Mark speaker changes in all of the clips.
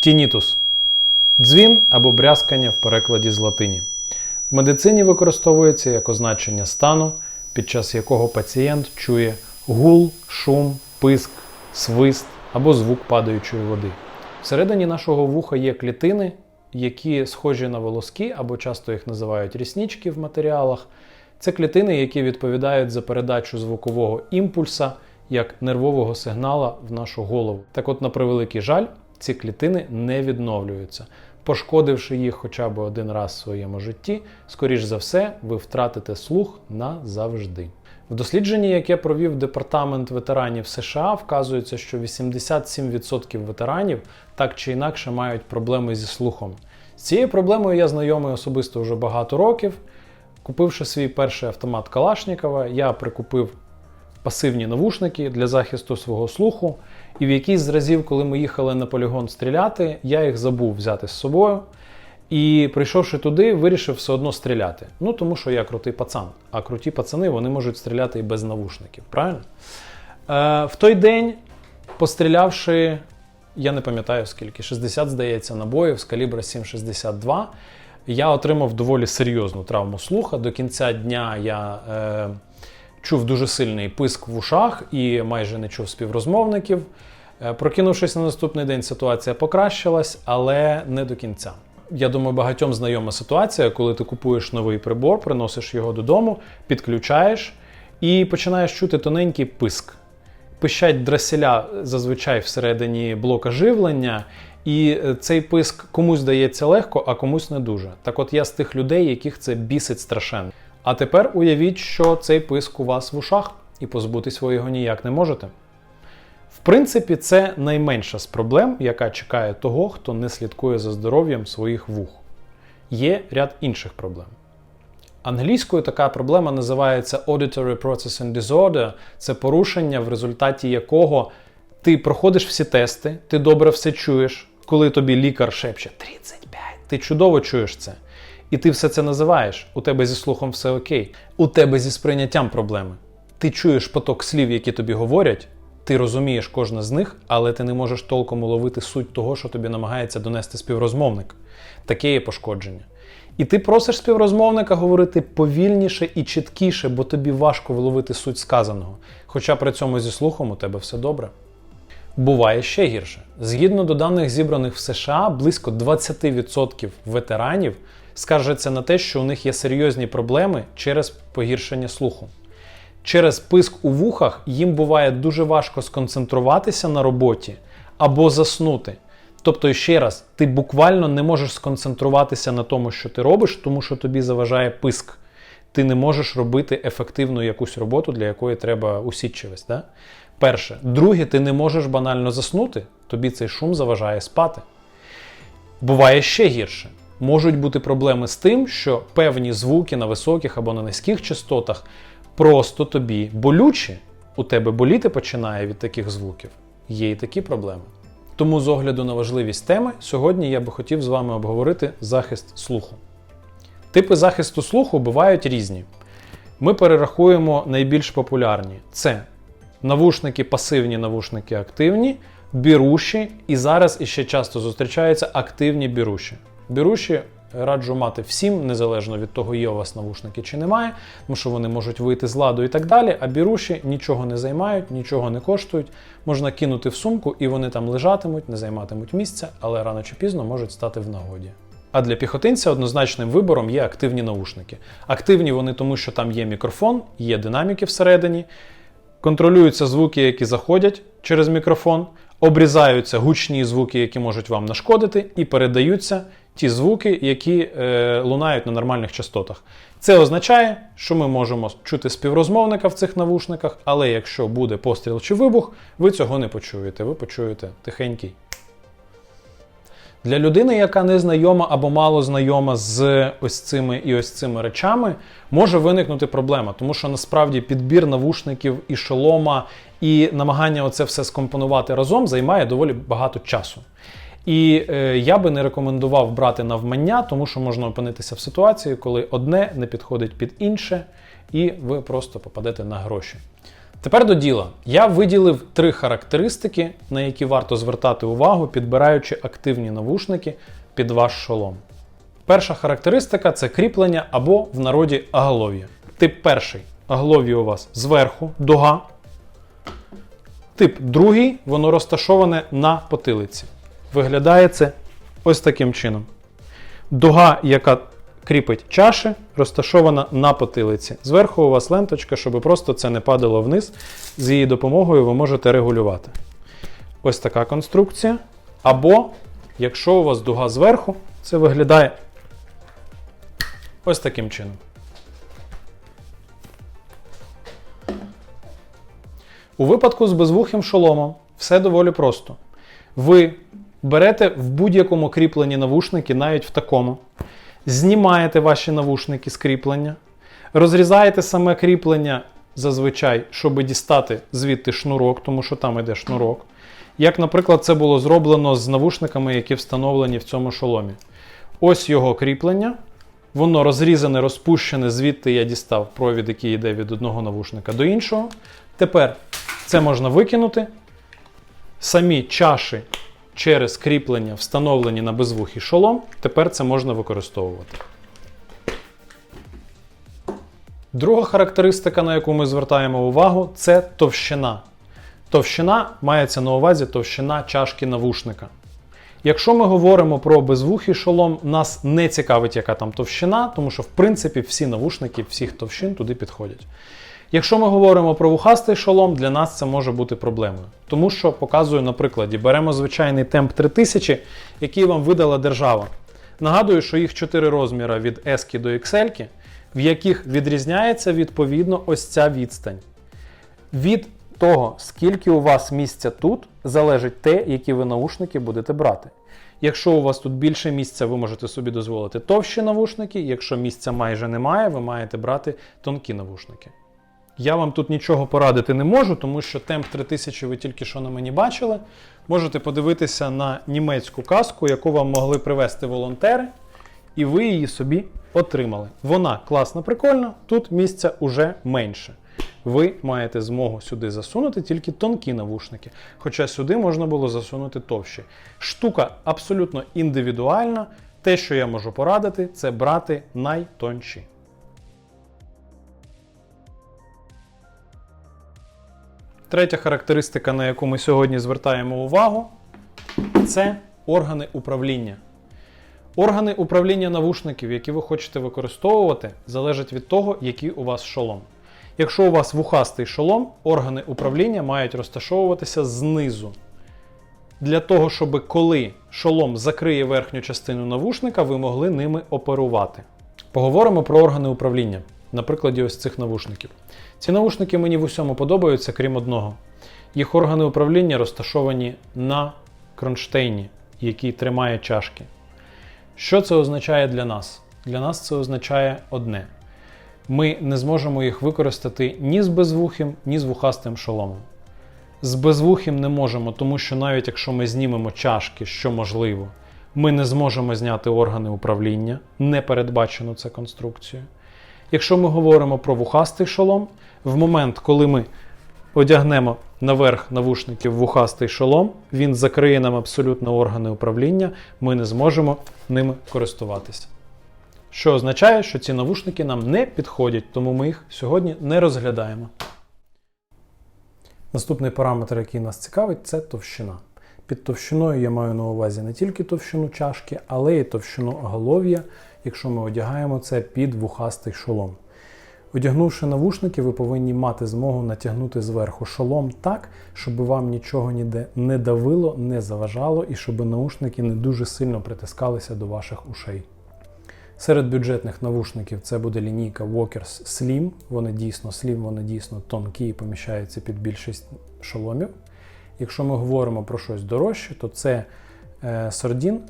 Speaker 1: Тінітус дзвін або брязкання в перекладі з латині. В медицині використовується як означення стану, під час якого пацієнт чує гул, шум, писк, свист або звук падаючої води. Всередині нашого вуха є клітини, які схожі на волоски, або часто їх називають ріснички в матеріалах. Це клітини, які відповідають за передачу звукового імпульса як нервового сигнала в нашу голову. Так от, на превеликий жаль, ці клітини не відновлюються. Пошкодивши їх хоча б один раз в своєму житті, скоріш за все, ви втратите слух назавжди. В дослідженні, яке провів департамент ветеранів США, вказується, що 87% ветеранів так чи інакше мають проблеми зі слухом. З цією проблемою я знайомий особисто вже багато років. Купивши свій перший автомат Калашнікова, я прикупив пасивні навушники для захисту свого слуху. І в якийсь з разів, коли ми їхали на полігон стріляти, я їх забув взяти з собою. І прийшовши туди, вирішив все одно стріляти. Ну тому що я крутий пацан. А круті пацани вони можуть стріляти і без навушників. Правильно? Е, в той день, пострілявши, я не пам'ятаю скільки, 60, здається, набоїв з калібра 7,62, я отримав доволі серйозну травму слуха. До кінця дня я е, чув дуже сильний писк в ушах і майже не чув співрозмовників. Е, Прокинувшись на наступний день, ситуація покращилась, але не до кінця. Я думаю, багатьом знайома ситуація, коли ти купуєш новий прибор, приносиш його додому, підключаєш і починаєш чути тоненький писк. Пищать драселя зазвичай всередині блока живлення, і е, цей писк комусь дається легко, а комусь не дуже. Так от я з тих людей, яких це бісить страшенно. А тепер уявіть, що цей писк у вас в ушах, і позбутись ви його ніяк не можете. В принципі, це найменша з проблем, яка чекає того, хто не слідкує за здоров'ям своїх вух. Є ряд інших проблем. Англійською така проблема називається Auditory Processing Disorder. Це порушення, в результаті якого ти проходиш всі тести, ти добре все чуєш, коли тобі лікар шепче 35, ти чудово чуєш це. І ти все це називаєш. У тебе зі слухом все окей. У тебе зі сприйняттям проблеми. Ти чуєш поток слів, які тобі говорять, ти розумієш кожне з них, але ти не можеш толком уловити суть того, що тобі намагається донести співрозмовник. Таке є пошкодження. І ти просиш співрозмовника говорити повільніше і чіткіше, бо тобі важко виловити суть сказаного. Хоча при цьому зі слухом у тебе все добре. Буває ще гірше. Згідно до даних зібраних в США, близько 20% ветеранів скаржаться на те, що у них є серйозні проблеми через погіршення слуху. Через писк у вухах їм буває дуже важко сконцентруватися на роботі або заснути. Тобто, ще раз, ти буквально не можеш сконцентруватися на тому, що ти робиш, тому що тобі заважає писк. Ти не можеш робити ефективну якусь роботу, для якої треба усідчивість. Да? Перше. Друге, ти не можеш банально заснути, тобі цей шум заважає спати. Буває ще гірше. Можуть бути проблеми з тим, що певні звуки на високих або на низьких частотах просто тобі болючі, у тебе боліти починає від таких звуків. Є і такі проблеми. Тому, з огляду на важливість теми, сьогодні я би хотів з вами обговорити захист слуху. Типи захисту слуху бувають різні. Ми перерахуємо найбільш популярні: це навушники пасивні, навушники активні, біруші, і зараз іще часто зустрічаються активні біруші. Біруші раджу мати всім, незалежно від того, є у вас навушники чи немає, тому що вони можуть вийти з ладу і так далі. А біруші нічого не займають, нічого не коштують. Можна кинути в сумку, і вони там лежатимуть, не займатимуть місця, але рано чи пізно можуть стати в нагоді. А для піхотинця однозначним вибором є активні наушники. Активні вони тому, що там є мікрофон, є динаміки всередині, контролюються звуки, які заходять через мікрофон, обрізаються гучні звуки, які можуть вам нашкодити, і передаються ті звуки, які е, лунають на нормальних частотах. Це означає, що ми можемо чути співрозмовника в цих навушниках, але якщо буде постріл чи вибух, ви цього не почуєте. Ви почуєте тихенький. Для людини, яка не знайома або мало знайома з ось цими і ось цими речами, може виникнути проблема, тому що насправді підбір навушників і шолома, і намагання оце все скомпонувати разом займає доволі багато часу. І е, я би не рекомендував брати навмання, тому що можна опинитися в ситуації, коли одне не підходить під інше, і ви просто попадете на гроші. Тепер до діла. Я виділив три характеристики, на які варто звертати увагу, підбираючи активні навушники під ваш шолом. Перша характеристика це кріплення або в народі оголов'я. Тип перший оголов'я у вас зверху, дуга. Тип другий, воно розташоване на потилиці. Виглядає це ось таким чином. Дуга, яка кріпить чаші, розташована на потилиці. Зверху у вас ленточка, щоб просто це не падало вниз. З її допомогою ви можете регулювати. Ось така конструкція. Або, якщо у вас дуга зверху, це виглядає ось таким чином. У випадку з безвухим шоломом все доволі просто. Ви берете в будь-якому кріпленні навушники, навіть в такому, знімаєте ваші навушники з кріплення, розрізаєте саме кріплення зазвичай, щоб дістати звідти шнурок, тому що там йде шнурок. Як, наприклад, це було зроблено з навушниками, які встановлені в цьому шоломі. Ось його кріплення. Воно розрізане, розпущене, звідти я дістав провід, який йде від одного навушника до іншого. Тепер це можна викинути. Самі чаші через кріплення, встановлені на безвухий шолом, тепер це можна використовувати. Друга характеристика, на яку ми звертаємо увагу, це товщина. Товщина мається на увазі товщина чашки навушника. Якщо ми говоримо про безвухий шолом, нас не цікавить, яка там товщина, тому що в принципі всі навушники всіх товщин туди підходять. Якщо ми говоримо про вухастий шолом, для нас це може бути проблемою. Тому що показую на прикладі, беремо звичайний темп 3000, який вам видала держава. Нагадую, що їх 4 розміри від S до XL, в яких відрізняється відповідно ось ця відстань. Від того, скільки у вас місця тут, залежить те, які ви наушники будете брати. Якщо у вас тут більше місця, ви можете собі дозволити товщі навушники. Якщо місця майже немає, ви маєте брати тонкі навушники. Я вам тут нічого порадити не можу, тому що темп 3000 ви тільки що на мені бачили. Можете подивитися на німецьку каску, яку вам могли привезти волонтери, і ви її собі отримали. Вона класна, прикольна, тут місця уже менше. Ви маєте змогу сюди засунути тільки тонкі навушники, хоча сюди можна було засунути товщі. Штука абсолютно індивідуальна. Те, що я можу порадити, це брати найтонші. Третя характеристика, на яку ми сьогодні звертаємо увагу, це органи управління. Органи управління навушників, які ви хочете використовувати, залежать від того, який у вас шолом. Якщо у вас вухастий шолом, органи управління мають розташовуватися знизу. Для того, щоб коли шолом закриє верхню частину навушника, ви могли ними оперувати. Поговоримо про органи управління на прикладі ось цих навушників. Ці навушники мені в усьому подобаються, крім одного. Їх органи управління розташовані на кронштейні, який тримає чашки. Що це означає для нас? Для нас це означає одне: ми не зможемо їх використати ні з безвухим, ні з вухастим шоломом. З безвухим не можемо, тому що навіть якщо ми знімемо чашки, що можливо, ми не зможемо зняти органи управління, не передбачено це конструкцією. Якщо ми говоримо про вухастий шолом, в момент, коли ми одягнемо наверх навушників вухастий шолом, він закриє нам абсолютно органи управління, ми не зможемо ними користуватися. Що означає, що ці навушники нам не підходять, тому ми їх сьогодні не розглядаємо. Наступний параметр, який нас цікавить, це товщина. Під товщиною я маю на увазі не тільки товщину чашки, але й товщину оголов'я, якщо ми одягаємо це під вухастий шолом. Одягнувши навушники, ви повинні мати змогу натягнути зверху шолом так, щоб вам нічого ніде не давило, не заважало і щоб наушники не дуже сильно притискалися до ваших ушей. Серед бюджетних навушників це буде лінійка Walkers Slim. Вони дійсно Slim, вони дійсно тонкі і поміщаються під більшість шоломів. Якщо ми говоримо про щось дорожче, то це е, Сордін.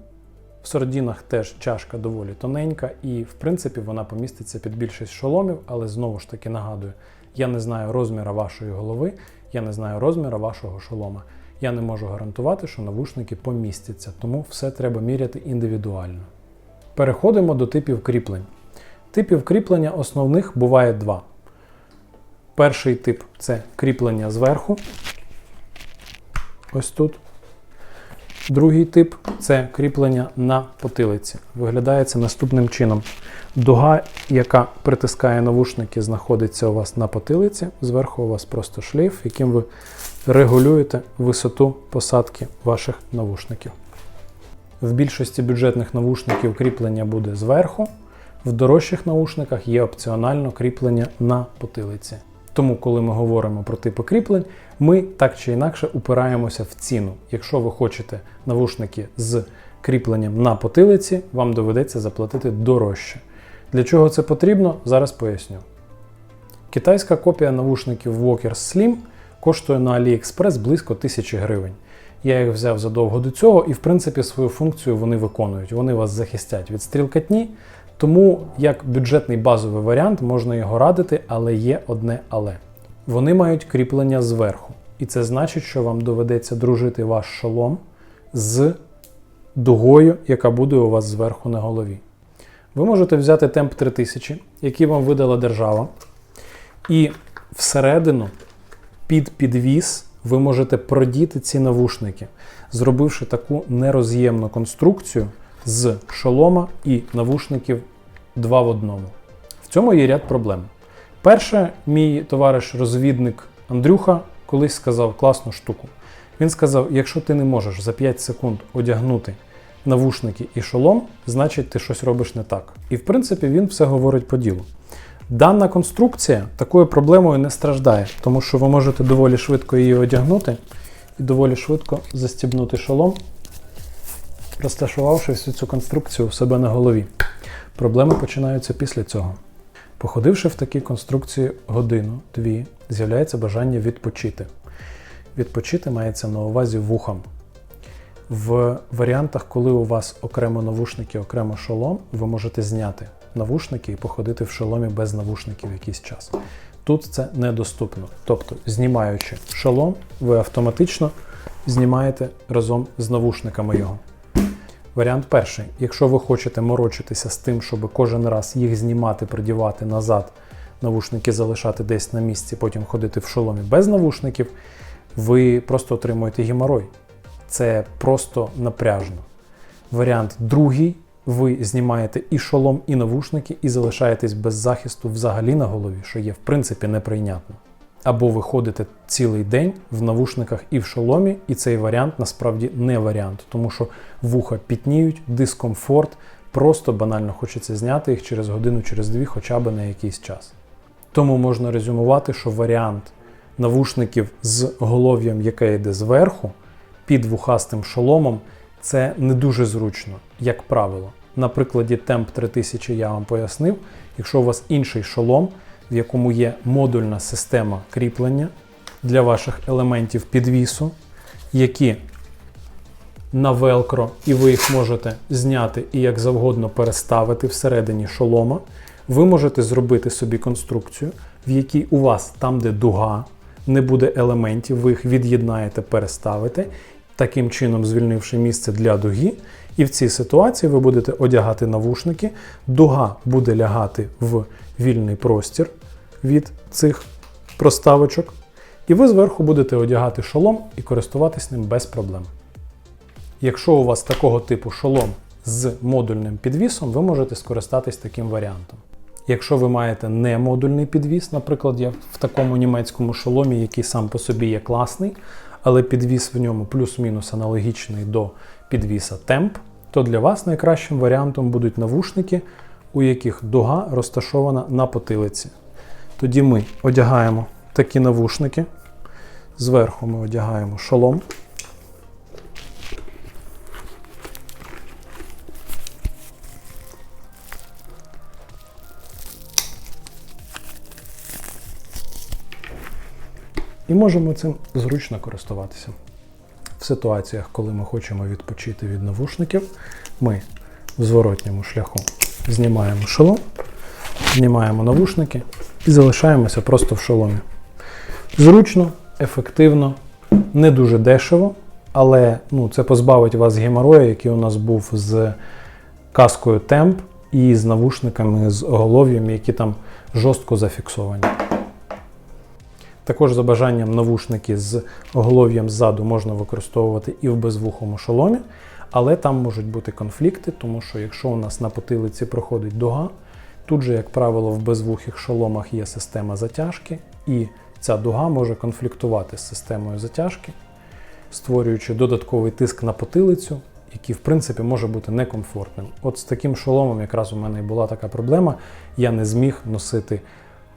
Speaker 1: В сордінах теж чашка доволі тоненька, і в принципі вона поміститься під більшість шоломів, але знову ж таки нагадую, я не знаю розміра вашої голови, я не знаю розміра вашого шолома. Я не можу гарантувати, що навушники помістяться, тому все треба міряти індивідуально. Переходимо до типів кріплень. Типів кріплення основних буває два. Перший тип це кріплення зверху. Ось тут. Другий тип це кріплення на потилиці. Виглядає це наступним чином. Дуга, яка притискає навушники, знаходиться у вас на потилиці. Зверху у вас просто шлейф, яким ви регулюєте висоту посадки ваших навушників. В більшості бюджетних навушників кріплення буде зверху. В дорожчих наушниках є опціонально кріплення на потилиці. Тому, коли ми говоримо про типи кріплень, ми так чи інакше упираємося в ціну. Якщо ви хочете навушники з кріпленням на потилиці, вам доведеться заплатити дорожче. Для чого це потрібно, зараз поясню. Китайська копія навушників Walker Slim коштує на AliExpress близько 1000 гривень. Я їх взяв задовго до цього, і в принципі свою функцію вони виконують. Вони вас захистять від стрілкатні. Тому як бюджетний базовий варіант можна його радити, але є одне але. Вони мають кріплення зверху. І це значить, що вам доведеться дружити ваш шолом з дугою, яка буде у вас зверху на голові. Ви можете взяти темп 3000, який вам видала держава, і всередину під підвіс ви можете продіти ці навушники, зробивши таку нероз'ємну конструкцію з шолома і навушників два в одному. В цьому є ряд проблем. Перше, мій товариш-розвідник Андрюха колись сказав класну штуку. Він сказав: якщо ти не можеш за 5 секунд одягнути навушники і шолом, значить ти щось робиш не так. І в принципі він все говорить по ділу. Дана конструкція такою проблемою не страждає, тому що ви можете доволі швидко її одягнути і доволі швидко застібнути шолом, розташувавши всю цю конструкцію у себе на голові. Проблеми починаються після цього. Походивши в такій конструкції годину-дві, з'являється бажання відпочити. Відпочити мається на увазі вухом. В варіантах, коли у вас окремо навушники, окремо шолом, ви можете зняти навушники і походити в шоломі без навушників якийсь час. Тут це недоступно. Тобто, знімаючи шолом, ви автоматично знімаєте разом з навушниками його. Варіант перший. Якщо ви хочете морочитися з тим, щоб кожен раз їх знімати, придівати назад, навушники залишати десь на місці, потім ходити в шоломі без навушників, ви просто отримуєте геморой. Це просто напряжно. Варіант другий. Ви знімаєте і шолом, і навушники, і залишаєтесь без захисту взагалі на голові, що є в принципі неприйнятно. Або ви ходите цілий день в навушниках і в шоломі, і цей варіант насправді не варіант, тому що вуха пітніють, дискомфорт, просто банально хочеться зняти їх через годину, через дві, хоча б на якийсь час. Тому можна резюмувати, що варіант навушників з голов'ям, яке йде зверху, під вухастим шоломом, це не дуже зручно, як правило. На прикладі Temp 3000 я вам пояснив, якщо у вас інший шолом, в якому є модульна система кріплення для ваших елементів підвісу, які на велкро, і ви їх можете зняти і як завгодно переставити всередині шолома, ви можете зробити собі конструкцію, в якій у вас там, де дуга, не буде елементів, ви їх від'єднаєте, переставите, таким чином звільнивши місце для дуги. І в цій ситуації ви будете одягати навушники, дуга буде лягати в вільний простір від цих проставочок, і ви зверху будете одягати шолом і користуватись ним без проблем. Якщо у вас такого типу шолом з модульним підвісом, ви можете скористатись таким варіантом. Якщо ви маєте не модульний підвіс, наприклад, я в такому німецькому шоломі, який сам по собі є класний, але підвіс в ньому плюс-мінус аналогічний до підвіса темп, то для вас найкращим варіантом будуть навушники, у яких дуга розташована на потилиці. Тоді ми одягаємо такі навушники. Зверху ми одягаємо шолом. І можемо цим зручно користуватися. В ситуаціях, коли ми хочемо відпочити від навушників, ми в зворотньому шляху знімаємо шолом, знімаємо навушники і залишаємося просто в шоломі. Зручно, ефективно, не дуже дешево, але ну, це позбавить вас геморою, який у нас був з каскою темп і з навушниками з оголов'ям, які там жорстко зафіксовані. Також за бажанням навушники з оголов'ям ззаду можна використовувати і в безвухому шоломі, але там можуть бути конфлікти, тому що якщо у нас на потилиці проходить дуга, тут же, як правило, в безвухих шоломах є система затяжки, і ця дуга може конфліктувати з системою затяжки, створюючи додатковий тиск на потилицю, який, в принципі, може бути некомфортним. От з таким шоломом якраз у мене і була така проблема. Я не зміг носити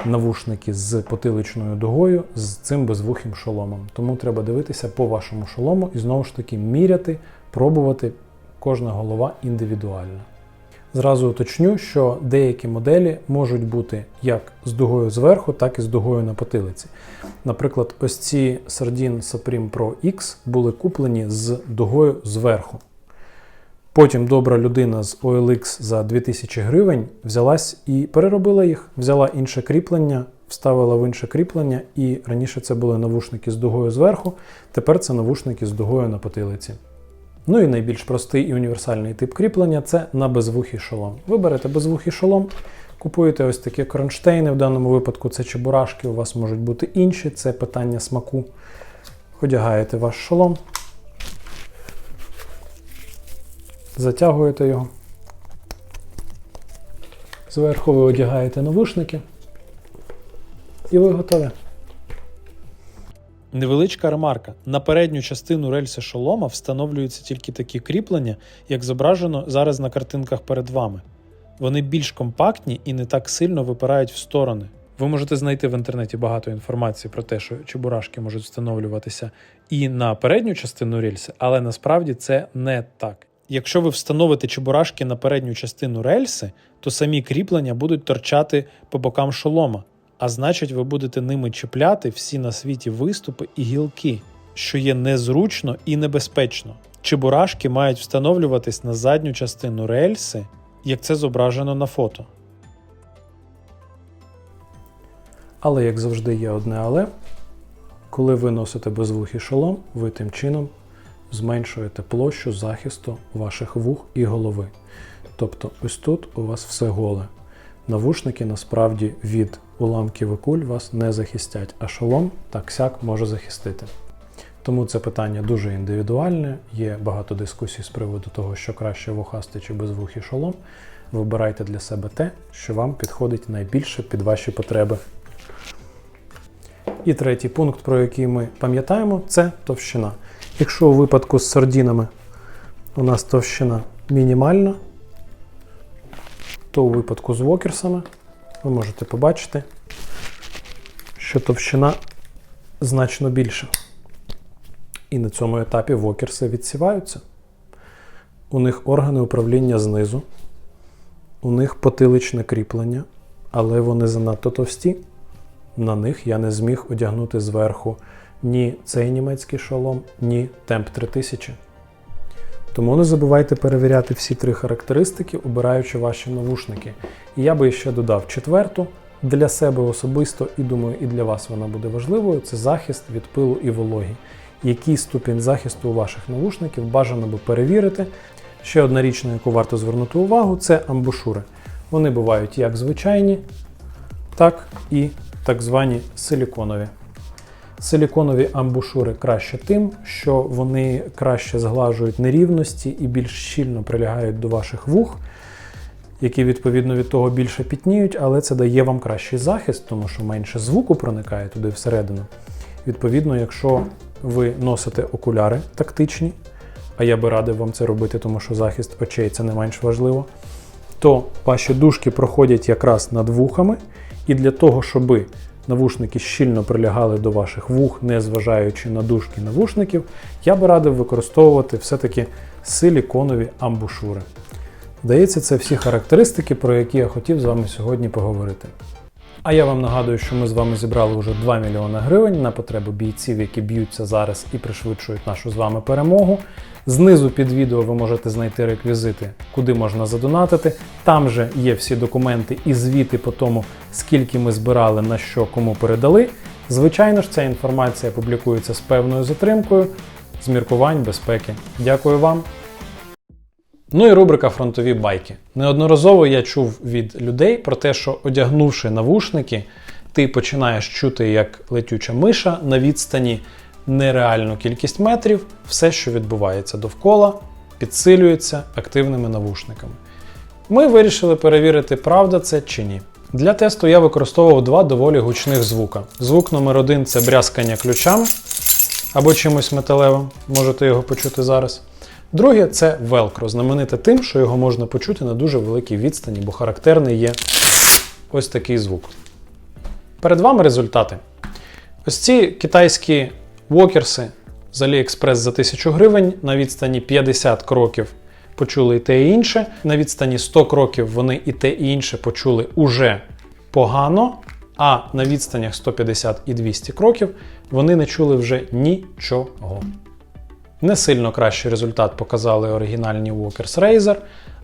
Speaker 1: навушники з потиличною дугою з цим безвухим шоломом. Тому треба дивитися по вашому шолому і знову ж таки міряти, пробувати кожна голова індивідуально. Зразу уточню, що деякі моделі можуть бути як з дугою зверху, так і з дугою на потилиці. Наприклад, ось ці Sardin Supreme Pro X були куплені з дугою зверху. Потім добра людина з OLX за 2000 гривень взялась і переробила їх, взяла інше кріплення, вставила в інше кріплення, і раніше це були навушники з дугою зверху, тепер це навушники з дугою на потилиці. Ну і найбільш простий і універсальний тип кріплення це на безвухий шолом. Ви берете безвухий шолом, купуєте ось такі кронштейни, в даному випадку це чебурашки, у вас можуть бути інші, це питання смаку. Одягаєте ваш шолом, затягуєте його. Зверху ви одягаєте навушники, і ви готові.
Speaker 2: Невеличка ремарка. На передню частину рельси шолома встановлюються тільки такі кріплення, як зображено зараз на картинках перед вами. Вони більш компактні і не так сильно випирають в сторони. Ви можете знайти в інтернеті багато інформації про те, що чебурашки можуть встановлюватися і на передню частину рельси, але насправді це не так. Якщо ви встановите чебурашки на передню частину рельси, то самі кріплення будуть торчати по бокам шолома, а значить, ви будете ними чіпляти всі на світі виступи і гілки, що є незручно і небезпечно. Чебурашки мають встановлюватись на задню частину рельси, як це зображено на фото.
Speaker 1: Але, як завжди, є одне але. Коли ви носите безвухий шолом, ви тим чином зменшуєте площу захисту ваших вух і голови. Тобто, ось тут у вас все голе. Навушники насправді від уламків і куль вас не захистять, а шолом так сяк може захистити. Тому це питання дуже індивідуальне, є багато дискусій з приводу того, що краще вухастий чи безвухий шолом. Вибирайте для себе те, що вам підходить найбільше під ваші потреби. І третій пункт, про який ми пам'ятаємо, це товщина. Якщо у випадку з сардінами у нас товщина мінімальна, то у випадку з вокерсами ви можете побачити, що товщина значно більша. І на цьому етапі вокерси відсіваються. У них органи управління знизу, у них потиличне кріплення, але вони занадто товсті. На них я не зміг одягнути зверху ні цей німецький шолом, ні Темп 3000. Тому не забувайте перевіряти всі три характеристики, обираючи ваші навушники. І я би ще додав четверту для себе особисто, і думаю, і для вас вона буде важливою це захист від пилу і вологі. Який ступінь захисту у ваших навушників бажано би перевірити. Ще одна річ, на яку варто звернути увагу, це амбушури. Вони бувають як звичайні, так і так звані силіконові. Силіконові амбушури краще тим, що вони краще зглажують нерівності і більш щільно прилягають до ваших вух, які відповідно від того більше пітніють, але це дає вам кращий захист, тому що менше звуку проникає туди всередину. Відповідно, якщо ви носите окуляри тактичні, а я би радив вам це робити, тому що захист очей це не менш важливо, то ваші дужки проходять якраз над вухами, і для того, щоби навушники щільно прилягали до ваших вух, не зважаючи на дужки навушників, я би радив використовувати все-таки силіконові амбушури. Здається, це всі характеристики, про які я хотів з вами сьогодні поговорити. А я вам нагадую, що ми з вами зібрали вже 2 мільйони гривень на потребу бійців, які б'ються зараз і пришвидшують нашу з вами перемогу. Знизу під відео ви можете знайти реквізити, куди можна задонатити. Там же є всі документи і звіти по тому, скільки ми збирали, на що кому передали. Звичайно ж, ця інформація публікується з певною затримкою з міркувань безпеки. Дякую вам. Ну і рубрика Фронтові байки. Неодноразово я чув від людей про те, що одягнувши навушники, ти починаєш чути, як летюча миша на відстані нереальну кількість метрів, все, що відбувається довкола, підсилюється активними навушниками. Ми вирішили перевірити, правда це чи ні. Для тесту я використовував два доволі гучних звука. Звук номер один це брязкання ключами або чимось металевим, можете його почути зараз. Друге це велкро, знамените тим, що його можна почути на дуже великій відстані, бо характерний є ось такий звук. Перед вами результати. Ось ці китайські вокерси з AliExpress за 1000 гривень на відстані 50 кроків почули і те і інше. На відстані 100 кроків вони і те і інше почули уже погано, а на відстанях 150 і 200 кроків вони не чули вже нічого. Не сильно кращий результат показали оригінальні Walkers Razer.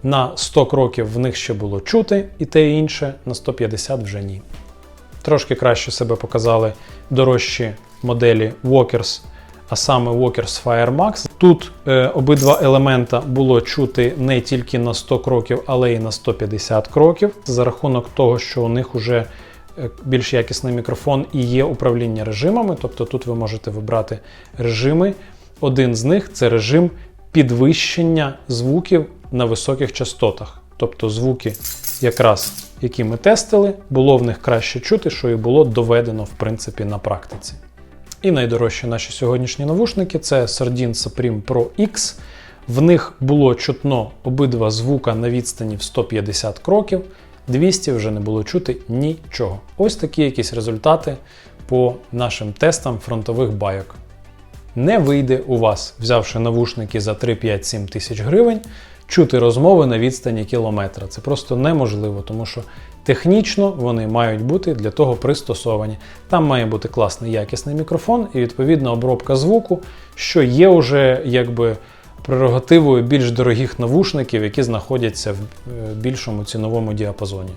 Speaker 1: На 100 кроків в них ще було чути і те і інше, на 150 вже ні. Трошки краще себе показали дорожчі моделі Walkers, а саме Walkers Fire Max. Тут е, обидва елемента було чути не тільки на 100 кроків, але й на 150 кроків. За рахунок того, що у них вже е, більш якісний мікрофон і є управління режимами, тобто тут ви можете вибрати режими. Один з них це режим підвищення звуків на високих частотах. Тобто звуки, якраз які ми тестили, було в них краще чути, що і було доведено в принципі на практиці. І найдорожчі наші сьогоднішні навушники це Sardin Supreme Pro X. В них було чутно обидва звука на відстані в 150 кроків, 200 вже не було чути нічого. Ось такі якісь результати по нашим тестам фронтових байок. Не вийде у вас, взявши навушники за 3-5-7 тисяч гривень, чути розмови на відстані кілометра. Це просто неможливо, тому що технічно вони мають бути для того пристосовані. Там має бути класний якісний мікрофон і відповідна обробка звуку, що є уже якби прерогативою більш дорогих навушників, які знаходяться в е, більшому ціновому діапазоні.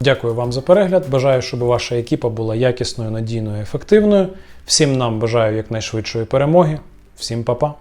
Speaker 1: Дякую вам за перегляд. Бажаю, щоб ваша екіпа була якісною, надійною, ефективною. Всім нам бажаю якнайшвидшої перемоги. Всім па-па!